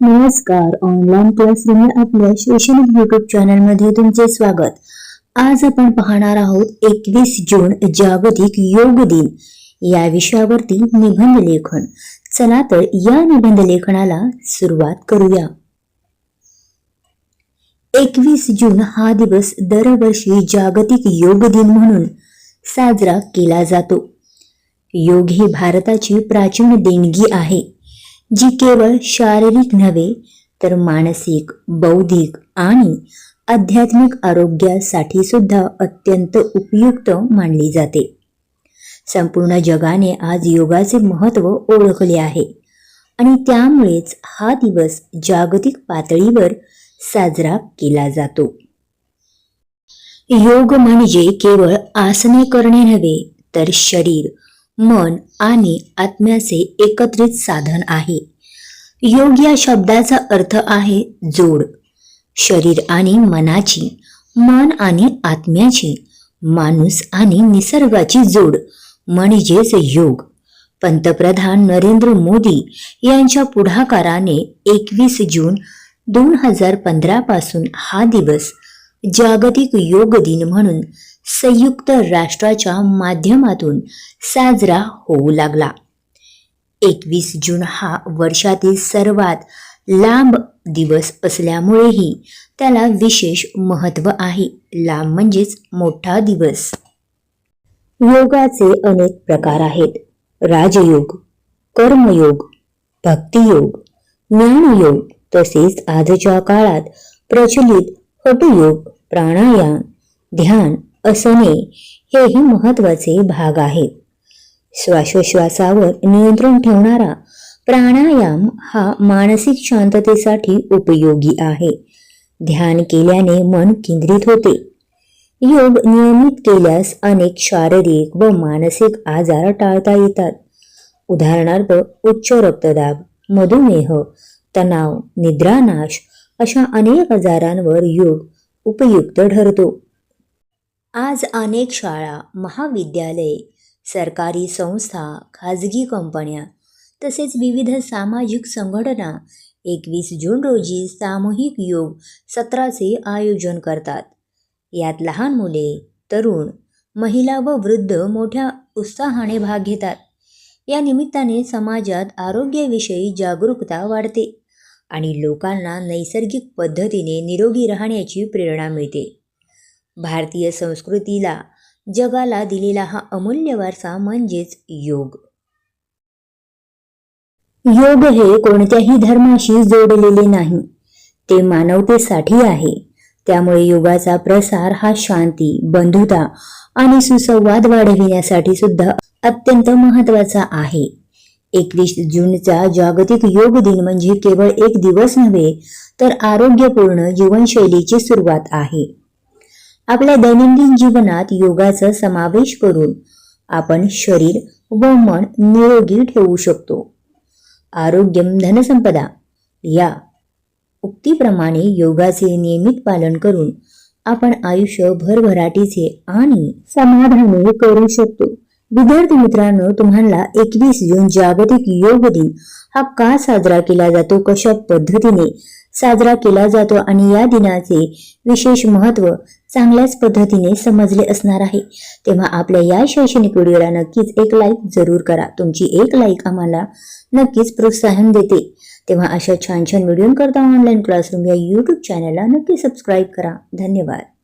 नमस्कार. Online classroom या आपल्या शैक्षणिक युट्यूब चॅनलमध्ये तुमचे स्वागत. आज आपण पाहणार आहोत एकवीस जून जागतिक योग दिन. या विषयावरती निबंध लेखन. चला तर या निबंध लेखनाला सुरुवात करूया. एकवीस जून हा दिवस दरवर्षी जागतिक योग दिन म्हणून साजरा केला जातो. योग ही भारताची प्राचीन देणगी आहे. जी केवळ शारीरिक नव्हे तर मानसिक बौद्धिक आणि आध्यात्मिक आरोग्यासाठी सुद्धा अत्यंत उपयुक्त मानली जाते. संपूर्ण जगाने आज योगाचे महत्त्व ओळखले आहे आणि त्यामुळेच हा दिवस जागतिक पातळीवर साजरा केला जातो. योग म्हणजे केवळ आसने करणे नव्हे तर शरीर मन आणि आत्म्याचे एकत्रित साधन आहे. योग या शब्दाचा अर्थ आहे जोड. शरीर आणि मनाची मन आणि आत्म्याची माणूस आणि निसर्गाची जोड म्हणजेच योग. पंतप्रधान नरेंद्र मोदी यांच्या पुढाकाराने एकवीस जून दोन हजार पंधरा पासून हा दिवस जागतिक योग दिन म्हणून संयुक्त राष्ट्राच्या माध्यमातून साजरा होऊ लागला. एकवीस जून हा वर्षातील सर्वात लांब दिवस असल्यामुळेही त्याला विशेष महत्त्व आहे. लांब म्हणजेच मोठा दिवस. योगाचे अनेक प्रकार आहेत. राजयोग कर्मयोग भक्तियोग ज्ञानयोग तसेच आजच्या काळात प्रचलित हठयोग प्राणायाम ध्यान असणे हेही महत्त्वाचे भाग आहेत. श्वासोश्वासावर नियंत्रण ठेवणारा प्राणायाम हा मानसिक शांततेसाठी उपयोगी आहे. ध्यान केल्याने मन केंद्रित होते. योग नियमित केल्यास अनेक शारीरिक व मानसिक आजार टाळता येतात. उदाहरणार्थ उच्च रक्तदाब मधुमेह तणाव निद्रानाश अशा अनेक आजारांवर योग उपयुक्त ठरतो. आज अनेक शाळा महाविद्यालये सरकारी संस्था खाजगी कंपन्या तसेच विविध सामाजिक संघटना एकवीस जून रोजी सामूहिक योग सत्राचे आयोजन करतात. यात लहान मुले तरुण महिला व वृद्ध मोठ्या उत्साहाने भाग घेतात. या निमित्ताने समाजात आरोग्याविषयी जागरूकता वाढते आणि लोकांना नैसर्गिक पद्धतीने निरोगी राहण्याची प्रेरणा मिळते. भारतीय संस्कृतीला जगाला दिलेला हा अमूल्य वारसा म्हणजेच योग. योग हे कोणत्याही धर्माशी जोडलेले नाही ते मानवतेसाठी आहे. त्यामुळे योगाचा प्रसार हा शांती बंधुता आणि सुसंवाद वाढविण्यासाठी सुद्धा अत्यंत महत्त्वाचा आहे. एकवीस जूनचा जागतिक योग दिन म्हणजे केवळ एक दिवस नव्हे तर आरोग्यपूर्ण जीवनशैलीची सुरुवात आहे. आपल्या दैनंदिन जीवनात योगाचा समावेश करून आपण शरीर व मन निरोगी ठेवू शकतो. आरोग्यम धनसंपदा या उक्तीप्रमाणे योगाचे नियमित पालन करून आपण आयुष्य भरभराटीचे आणि समाधानी करू शकतो. विद्यार्थी मित्रांनो तुम्हाला एकवीस जून जागतिक योग दिन हा का साजरा केला जातो? कशा पद्धतीने? साजरा केला जातो आणि या दिनाचे विशेष महत्त्व चांगल्याच पद्धतीने समजले असणार आहे. तेव्हा आपल्या या शैक्षणिक व्हिडिओला नक्कीच एक लाईक जरूर करा. तुमची एक लाईक आम्हाला नक्कीच प्रोत्साहन देते. तेव्हा अशा छान छान व्हिडिओ करता ऑनलाईन क्लासरूम या यूट्यूब चॅनलला नक्की सबस्क्राईब करा. धन्यवाद.